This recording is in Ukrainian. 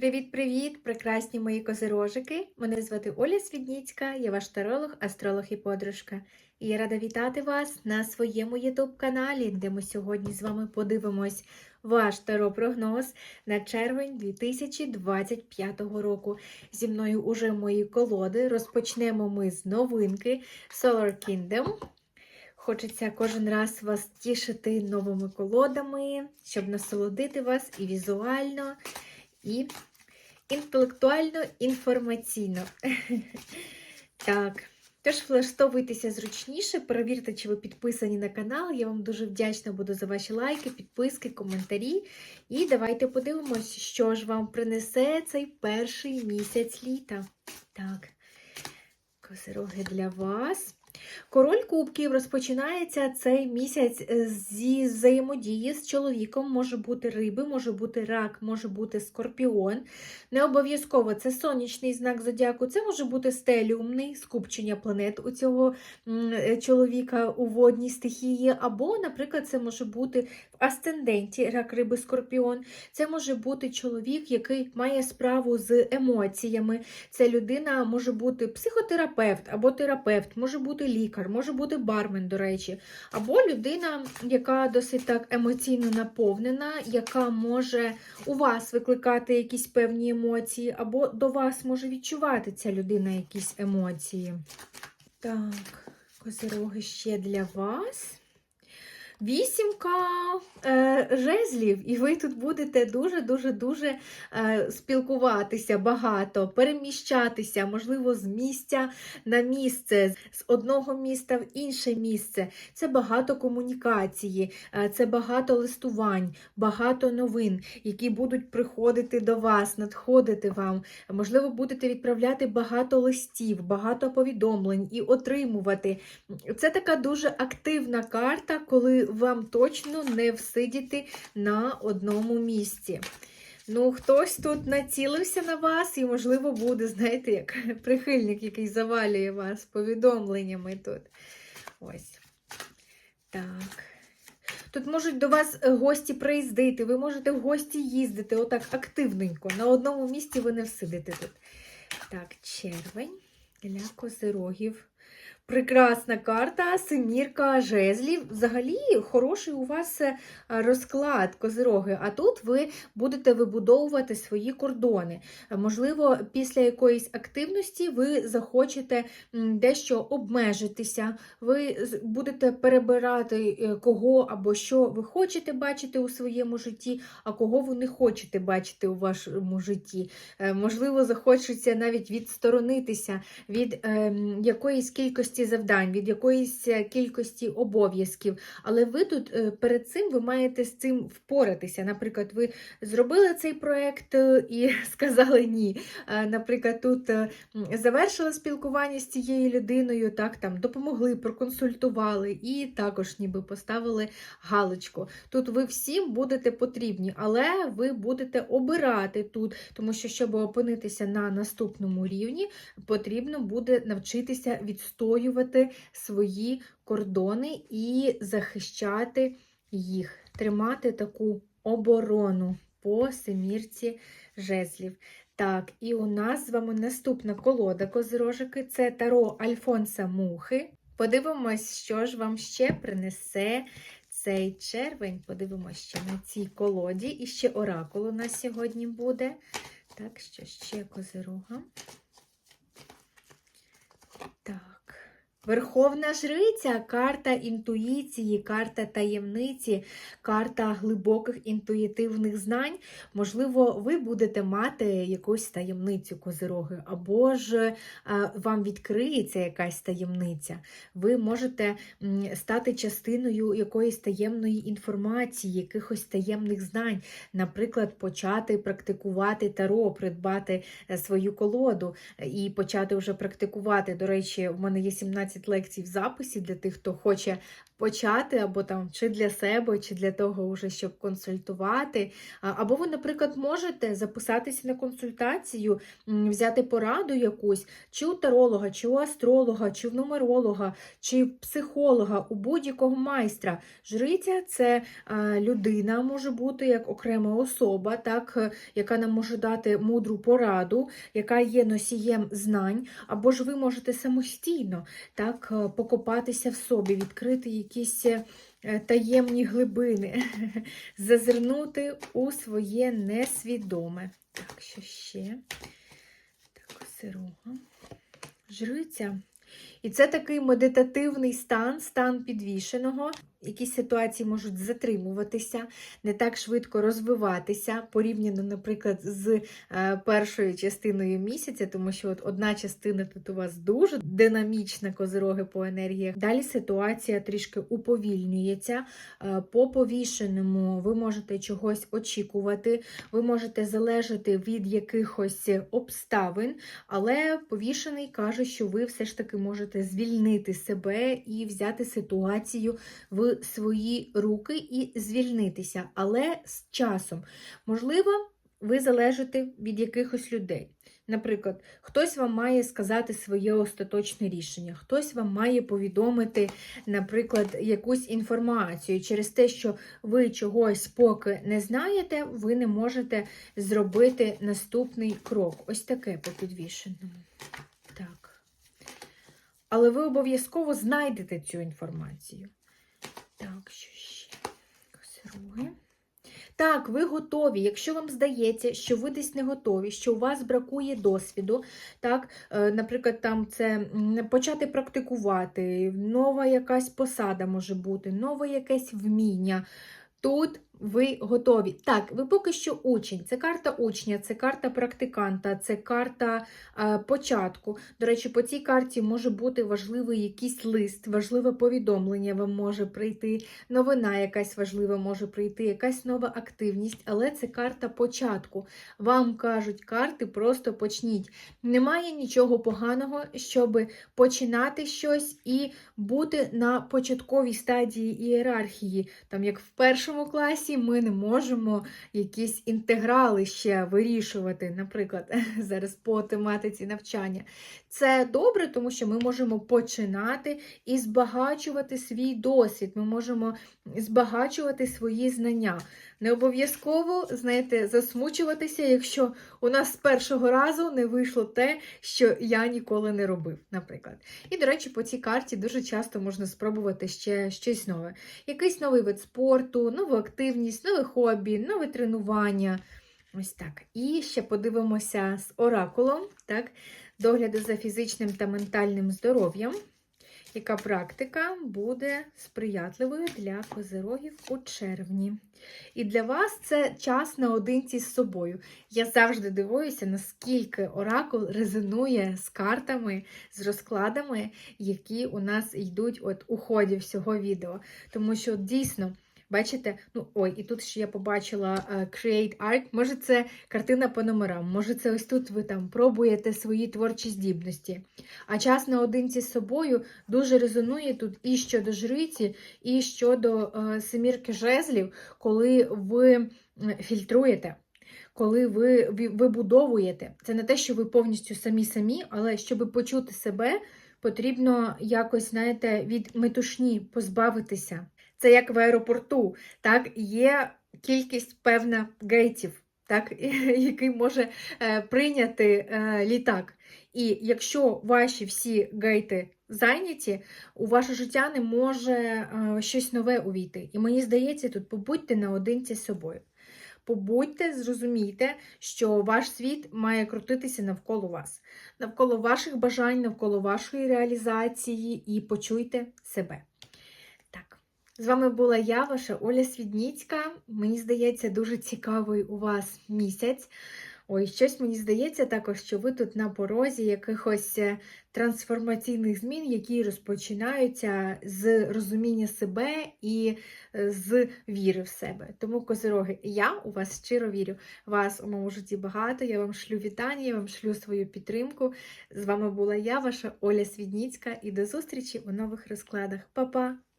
Привіт-привіт, прекрасні мої козирожики! Мене звати Оля Свідніцька, я ваш таролог, астролог і подружка. І я рада вітати вас на своєму ютуб-каналі, де ми сьогодні з вами подивимось ваш таро-прогноз на червень 2025 року. Зі мною уже мої колоди. Розпочнемо ми з новинки Solar Kingdom. Хочеться кожен раз вас тішити новими колодами, щоб насолодити вас і візуально, і інтелектуально, інформаційно. Так. Тож влаштовуйтеся зручніше, перевірте, чи ви підписані на канал. Я вам дуже вдячна буду за ваші лайки, підписки, коментарі. І давайте подивимось, що ж вам принесе цей перший місяць літа. Так, козироги для вас. Король Кубків розпочинається цей місяць е, зі взаємодії з чоловіком. Може бути риби, може бути рак, може бути скорпіон. Не обов'язково це сонячний знак зодіаку, це може бути стеліумний скупчення планет у цього е, чоловіка у водній стихії. Або, наприклад, це може бути в асценденті рак риби скорпіон. Це може бути чоловік, який має справу з емоціями. Це людина може бути психотерапевт або терапевт, може бути лікар, може бути бармен, до речі, або людина, яка досить так емоційно наповнена, яка може у вас викликати якісь певні емоції, або до вас може відчувати ця людина якісь емоції. Так, козироги ще для вас. Вісімка е, жезлів, і ви тут будете дуже-дуже-дуже е, спілкуватися багато, переміщатися, можливо, з місця на місце, з одного міста в інше місце. Це багато комунікації, е, це багато листувань, багато новин, які будуть приходити до вас, надходити вам. Можливо, будете відправляти багато листів, багато повідомлень і отримувати. Це така дуже активна карта, коли вам точно не всидіти на одному місці. Ну, хтось тут націлився на вас і, можливо, буде, знаєте, як прихильник, який завалює вас повідомленнями тут. Ось. Так. Тут можуть до вас е, гості приїздити, ви можете в гості їздити, отак активненько. На одному місці ви не всидите тут. Так, червень для козирогів. Прекрасна карта, семірка жезлів. Взагалі хороший у вас е, розклад козироги, а тут ви будете вибудовувати свої кордони. Можливо, після якоїсь активності ви захочете дещо обмежитися, ви будете перебирати, е, кого або що ви хочете бачити у своєму житті, а кого ви не хочете бачити у вашому житті. Е, можливо, захочеться навіть відсторонитися від е, якоїсь кількості завдань, від якоїсь е, кількості обов'язків. Але ви тут е, перед цим ви маєте з цим впоратися. Наприклад, ви зробили цей проєкт і сказали ні. Наприклад, тут завершили спілкування з цією людиною, так, там, допомогли, проконсультували і також ніби поставили галочку. Тут ви всім будете потрібні, але ви будете обирати тут, тому що, щоб опинитися на наступному рівні, потрібно буде навчитися відстоювати свої кордони і захищати їх, тримати таку оборону по семірці жезлів. Так, і у нас з вами наступна колода козирожики це таро Альфонса Мухи. Подивимось, що ж вам ще принесе цей червень. Подивимось ще на цій колоді. І ще оракул у нас сьогодні буде. Так, що ще козирога. Так. Верховна жриця карта інтуїції, карта таємниці, карта глибоких інтуїтивних знань. Можливо, ви будете мати якусь таємницю козироги, або ж вам відкриється якась таємниця. Ви можете стати частиною якоїсь таємної інформації, якихось таємних знань, наприклад, почати практикувати таро, придбати е, свою колоду і почати вже практикувати. До речі, в мене є 17 15 лекцій в записі для тих, хто хоче почати, або там чи для себе, чи для того, уже, щоб консультувати. Або ви, наприклад, можете записатися на консультацію, взяти пораду якусь, чи у таролога, чи у астролога, чи в нумеролога, чи в психолога, у будь-якого майстра. Жриця це людина може бути як окрема особа, так, е, яка нам може дати мудру пораду, яка є носієм знань, або ж ви можете самостійно так, е, покопатися в собі, відкрити якісь е, таємні глибини, зазирнути у своє несвідоме. Так, що ще? Так, сирога. Жриця. І це такий медитативний стан, стан підвішеного. Якісь ситуації можуть затримуватися, не так швидко розвиватися, порівняно, наприклад, з е, першою частиною місяця, тому що от одна частина тут у вас дуже динамічна козироги по енергіях. Далі ситуація трішки уповільнюється. Е, по повішеному ви можете чогось очікувати, ви можете залежати від якихось обставин, але повішений каже, що ви все ж таки можете звільнити себе і взяти ситуацію в свої руки і звільнитися. Але з часом, можливо, ви залежите від якихось людей. Наприклад, хтось вам має сказати своє остаточне рішення, хтось вам має повідомити, наприклад, якусь інформацію. Через те, що ви чогось поки не знаєте, ви не можете зробити наступний крок. Ось таке по підвішеному. Так. Але ви обов'язково знайдете цю інформацію. Так, що ще? Косироги. Так, ви готові. Якщо вам здається, що ви десь не готові, що у вас бракує досвіду, так, е, наприклад, там це почати практикувати, нова якась посада може бути, нове якесь вміння. Тут ви готові. Так, ви поки що учень. Це карта учня, це карта практиканта, це карта е, початку. До речі, по цій карті може бути важливий якийсь лист, важливе повідомлення вам може прийти, новина якась важлива може прийти, якась нова активність, але це карта початку. Вам кажуть карти, просто почніть. Немає нічого поганого, щоб починати щось і бути на початковій стадії ієрархії, там як в першому класі ми не можемо якісь інтеграли ще вирішувати, наприклад, зараз по тематиці навчання. Це добре, тому що ми можемо починати і збагачувати свій досвід, ми можемо збагачувати свої знання. Не обов'язково, знаєте, засмучуватися, якщо у нас з першого разу не вийшло те, що я ніколи не робив, наприклад. І, до речі, по цій карті дуже часто можна спробувати ще щось нове. Якийсь новий вид спорту, нову активність, нове хобі, нове тренування. Ось так. І ще подивимося з оракулом, так, догляду за фізичним та ментальним здоров'ям. Яка практика буде сприятливою для козирогів у червні? І для вас це час наодинці з собою. Я завжди дивуюся, наскільки оракул резонує з картами, з розкладами, які у нас йдуть от у ході всього відео. Тому що дійсно. Бачите, ну ой, і тут ще я побачила uh, Create Art. Може, це картина по номерам, може, це ось тут ви там пробуєте свої творчі здібності. А час наодинці з собою дуже резонує тут і щодо жриці, і щодо uh, семірки жезлів, коли ви фільтруєте. Коли ви вибудовуєте, це не те, що ви повністю самі-самі, але щоб почути себе, потрібно якось, знаєте, від метушні позбавитися. Це як в аеропорту, так, є кількість певна гейтів, так, який може е, прийняти е, літак. І якщо ваші всі гейти зайняті, у ваше життя не може е, щось нове увійти. І мені здається, тут побудьте наодинці з собою. Побудьте, зрозумійте, що ваш світ має крутитися навколо вас, навколо ваших бажань, навколо вашої реалізації, і почуйте себе. З вами була я, ваша Оля Свідніцька. Мені здається, дуже цікавий у вас місяць. Ой, щось мені здається також, що ви тут на порозі якихось е, трансформаційних змін, які розпочинаються з розуміння себе і е, з віри в себе. Тому, козироги, я у вас щиро вірю. Вас у моєму житті багато. Я вам шлю вітання, я вам шлю свою підтримку. З вами була я, ваша Оля Свідніцька, і до зустрічі у нових розкладах. Па-па!